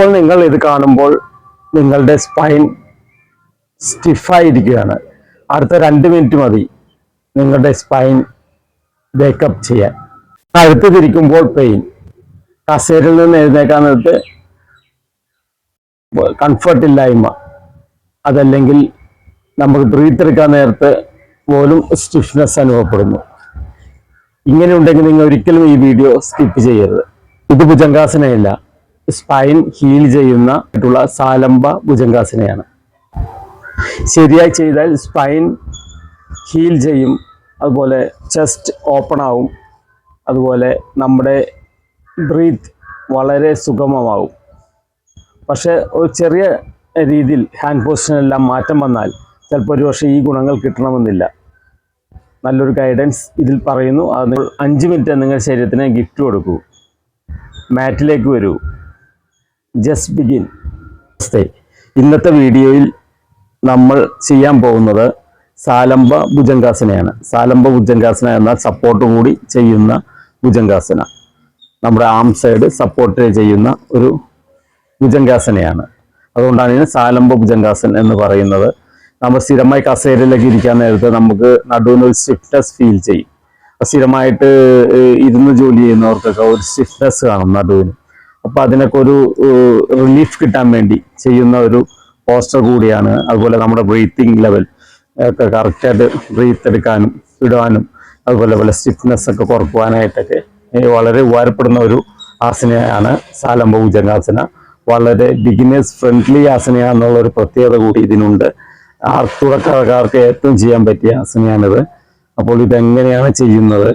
ഇപ്പോൾ നിങ്ങൾ ഇത് കാണുമ്പോൾ നിങ്ങളുടെ സ്പൈൻ സ്റ്റിഫായിരിക്കുകയാണ് അടുത്ത രണ്ട് മിനിറ്റ് മതി നിങ്ങളുടെ സ്പൈൻ ബേക്കപ്പ് ചെയ്യാൻ. അടുത്ത് തിരിക്കുമ്പോൾ പെയിൻ കസേരയിൽ നിന്ന് എഴുന്നേക്കാൻ നേരത്ത് കംഫർട്ട് ഇല്ലായ്മ. അതല്ലെങ്കിൽ നമുക്ക് ബ്രീത്ത് എടുക്കാൻ നേരത്ത് പോലും സ്റ്റിഫ്നെസ് അനുഭവപ്പെടുന്നു. ഇങ്ങനെ ഉണ്ടെങ്കിൽ നിങ്ങൾ ഒരിക്കലും ഈ വീഡിയോ സ്കിപ്പ് ചെയ്യരുത്. ഇത് ഭുജങ്കാസനയല്ല സ്പൈൻ ഹീൽ ചെയ്യുന്ന ആയിട്ടുള്ള സാലംബ ഭുജങ്കാസനയാണ് ശരിയായി ചെയ്താൽ സ്പൈൻ ഹീൽ ചെയ്യും അതുപോലെ ചെസ്റ്റ് ഓപ്പൺ ആവും അതുപോലെ നമ്മുടെ ബ്രീത്ത് വളരെ സുഗമമാവും. പക്ഷേ ഒരു ചെറിയ രീതിയിൽ ഹാൻഡ് പൊസിഷനെല്ലാം മാറ്റം വന്നാൽ ചിലപ്പോൾ ഒരു പക്ഷേ ഈ ഗുണങ്ങൾ കിട്ടണമെന്നില്ല. നല്ലൊരു ഗൈഡൻസ് ഇതിൽ പറയുന്നു. അത് നിങ്ങൾ അഞ്ച് മിനിറ്റ് നിങ്ങളുടെ ശരീരത്തിന് ഗിഫ്റ്റ് കൊടുക്കൂ. മാറ്റിലേക്ക് വരൂ. ജസ്റ്റ് ബിഗിൻ ഇന്നത്തെ വീഡിയോയിൽ നമ്മൾ ചെയ്യാൻ പോകുന്നത് സാലംബ ഭുജങ്കാസനയാണ് സാലംബ ഭുജങ്കാസന എന്നാൽ സപ്പോർട്ട് കൂടി ചെയ്യുന്ന ഭുജങ്കാസന നമ്മുടെ ആം സൈഡ് സപ്പോർട്ട് ചെയ്യുന്ന ഒരു ഭുജങ്കാസനയാണ് അതുകൊണ്ടാണ് ഇതിന് സാലംബ ഭുജങ്കാസൻ എന്ന് പറയുന്നത്. നമ്മൾ സ്ഥിരമായി കസേരയിലേക്ക് ഇരിക്കാൻ നേരത്ത് നമുക്ക് നടുവിന് ഒരു സ്റ്റിഫ്നെസ് ഫീൽ ചെയ്യും. സ്ഥിരമായിട്ട് ഇരുന്ന് ജോലി ചെയ്യുന്നവർക്കൊക്കെ ഒരു സ്റ്റിഫ്നെസ് കാണും നടുവിന്. അപ്പൊ അതിനൊക്കെ ഒരു റിലീഫ് കിട്ടാൻ വേണ്ടി ചെയ്യുന്ന ഒരു പോസ്റ്റർ കൂടിയാണ്. അതുപോലെ നമ്മുടെ ബ്രീത്തിങ് ലെവൽ ഒക്കെ കറക്റ്റായിട്ട് ബ്രീത്ത് എടുക്കാനും ഇടാനും അതുപോലെ പോലെ സ്റ്റിഫ്നെസ് ഒക്കെ കുറക്കുവാനായിട്ടൊക്കെ വളരെ ഉപകാരപ്പെടുന്ന ഒരു ആസനയാണ് സാലംബ ഭുജംഗാസന. വളരെ ബിഗിനേഴ്സ് ഫ്രണ്ട്ലി ആസനയാണെന്നുള്ള ഒരു പ്രത്യേകത കൂടി ഇതിനുണ്ട്. ആർക്ക് തുടക്കക്കാർക്ക് ഏറ്റവും ചെയ്യാൻ പറ്റിയ ആസനയാണിത്. അപ്പോൾ ഇതെങ്ങനെയാണ് ചെയ്യുന്നത്?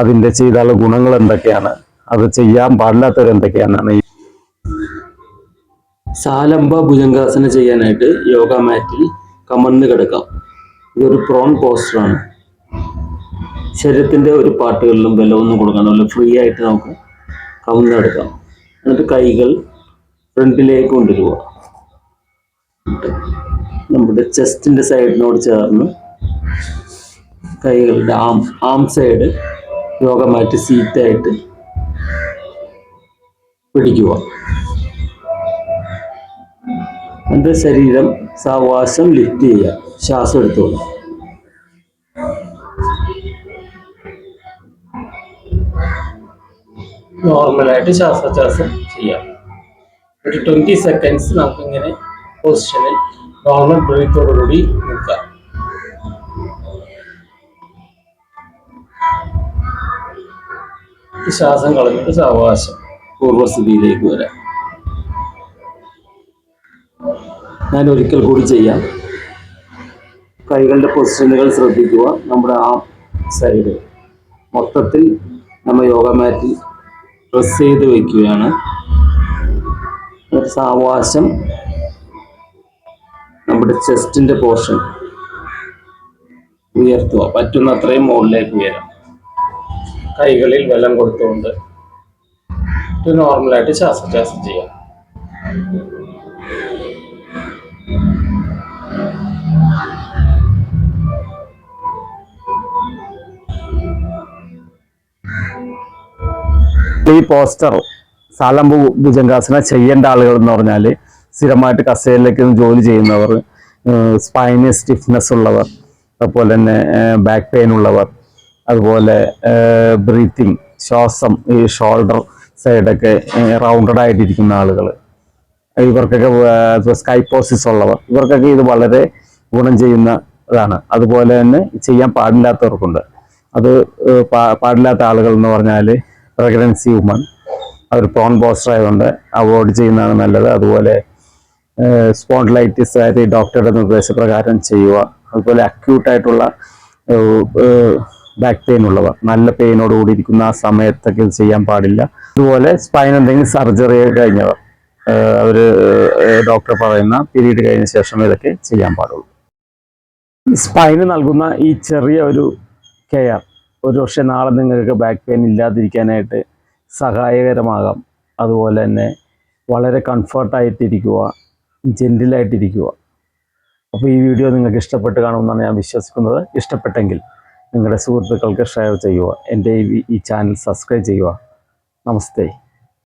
അതിന്റെ ചെയ്താലുള്ള ഗുണങ്ങൾ എന്തൊക്കെയാണ്? അത് ചെയ്യാൻ ഈ സാലംബ ഭുജംഗാസന ചെയ്യാനായിട്ട് യോഗ മാറ്റിൽ കമന്ന് കിടക്കാം. ഇതൊരു പ്രോൺ പോസ്റ്ററാണ് ശരീരത്തിന്റെ ഒരു പാട്ടുകളിലും ബലമൊന്നും കൊടുക്കണമല്ലോ ഫ്രീ ആയിട്ട് നമുക്ക് കമന്ന് കിടക്കാം. എന്നിട്ട് കൈകൾ ഫ്രണ്ടിലേക്ക് കൊണ്ടുവരിക. നമ്മുടെ ചെസ്റ്റിന്റെ സൈഡിനോട് ചേർന്ന് കൈകളുടെ ആം ആം സൈഡ് യോഗ മാറ്റി സീറ്റായിട്ട് പിടിക്കുക. എന്റെ ശരീരം സാവകാശം ലിഫ്റ്റ് ചെയ്യുക. ശ്വാസം എടുത്തോളൂ നോർമലായിട്ട് ശ്വാസോച്ഛ്വാസം ചെയ്യാം. ഒരു ട്വന്റി സെക്കൻഡ്സ് നമുക്കിങ്ങനെ പൊസിഷനിൽ നോർമൽ ബ്രീത്തോടുകൂടി നിൽക്കാം. ശ്വാസം കളഞ്ഞിട്ട് സാവകാശം പൂർവസ്ഥിതിയിലേക്ക് വരാം. ഞാൻ ഒരിക്കൽ കൂടി ചെയ്യാം. കൈകളുടെ പൊസിഷനുകൾ ശ്രദ്ധിക്കുക നമ്മുടെ ആ സൈഡ്. മൊത്തത്തിൽ നമ്മൾ യോഗ മാറ്റിൽ പ്രസ് ചെയ്ത് വയ്ക്കുകയാണ് സാവകാശം നമ്മുടെ ചെസ്റ്റിന്റെ പോർഷൻ ഉയർത്തുക. പറ്റുന്ന അത്രയും മുകളിലേക്ക് ഉയരാം. കൈകളിൽ വെള്ളം കൊടുത്തുകൊണ്ട് ഇത് നോർമലായിട്ട് ശ്വാസോച്ഛ്വാസം ചെയ്യാം. ഈ പോസ്റ്റർ സാലംബു ഭുജങ്കാസന ചെയ്യേണ്ട ആളുകൾ എന്ന് പറഞ്ഞാൽ സ്ഥിരമായിട്ട് കസേരയിലേക്ക് ജോലി ചെയ്യുന്നവർ സ്പൈന് സ്റ്റിഫ്നെസ് ഉള്ളവർ അതുപോലെ തന്നെ ബാക്ക് പെയിൻ ഉള്ളവർ അതുപോലെ ബ്രീത്തിങ് ശ്വാസം ഈ ഷോൾഡർ സൈഡൊക്കെ റൗണ്ടഡ് ആയിട്ടിരിക്കുന്ന ആളുകൾ. ഇവർക്കൊക്കെ സ്കൈപ്പോസിസ് ഉള്ളവർ ഇവർക്കൊക്കെ ഇത് വളരെ ഗുണം ചെയ്യുന്ന ഇതാണ് അതുപോലെ തന്നെ ചെയ്യാൻ പാടില്ലാത്തവർക്കുണ്ട്. അത് പാടില്ലാത്ത ആളുകൾ എന്ന് പറഞ്ഞാൽ പ്രഗ്നൻസി വുമൺ അവർ പ്രോൺ പോസ്റ്റർ ആയതുകൊണ്ട് അവോയ്ഡ് ചെയ്യുന്നതാണ് നല്ലത്. അതുപോലെ സ്പോണ്ടിലൈറ്റിസ് അതായത് ഡോക്ടറുടെ നിർദ്ദേശപ്രകാരം ചെയ്യുക. അതുപോലെ അക്യൂട്ടായിട്ടുള്ള ബാക്ക് പെയിൻ ഉള്ളവർ നല്ല പെയിനോട് കൂടി ഇരിക്കുന്ന ആ സമയത്തൊക്കെ ഇത് ചെയ്യാൻ പാടില്ല. അതുപോലെ സ്പൈൻ എന്തെങ്കിലും സർജറി കഴിഞ്ഞവർ അവർ ഡോക്ടർ പറയുന്ന പീരീഡ് കഴിഞ്ഞ ശേഷം ഇതൊക്കെ ചെയ്യാൻ പാടുള്ളൂ. സ്പൈന് നൽകുന്ന ഈ ചെറിയ ഒരു കെയർ ഒരു പക്ഷേ നാളെ നിങ്ങൾക്ക് ബാക്ക് പെയിൻ ഇല്ലാതിരിക്കാനായിട്ട് സഹായകരമാകാം. അതുപോലെ തന്നെ വളരെ കംഫർട്ടായിട്ടിരിക്കുക ജെന്റിലായിട്ടിരിക്കുക അപ്പോൾ ഈ വീഡിയോ നിങ്ങൾക്ക് ഇഷ്ടപ്പെട്ട് കാണുമെന്നാണ് ഞാൻ വിശ്വസിക്കുന്നത്. ഇഷ്ടപ്പെട്ടെങ്കിൽ നിങ്ങളുടെ സുഹൃത്തുക്കൾക്ക് ഷെയർ ചെയ്യുക. എന്റെ ഈ ചാനൽ സബ്സ്ക്രൈബ് ചെയ്യുക. നമസ്തേ.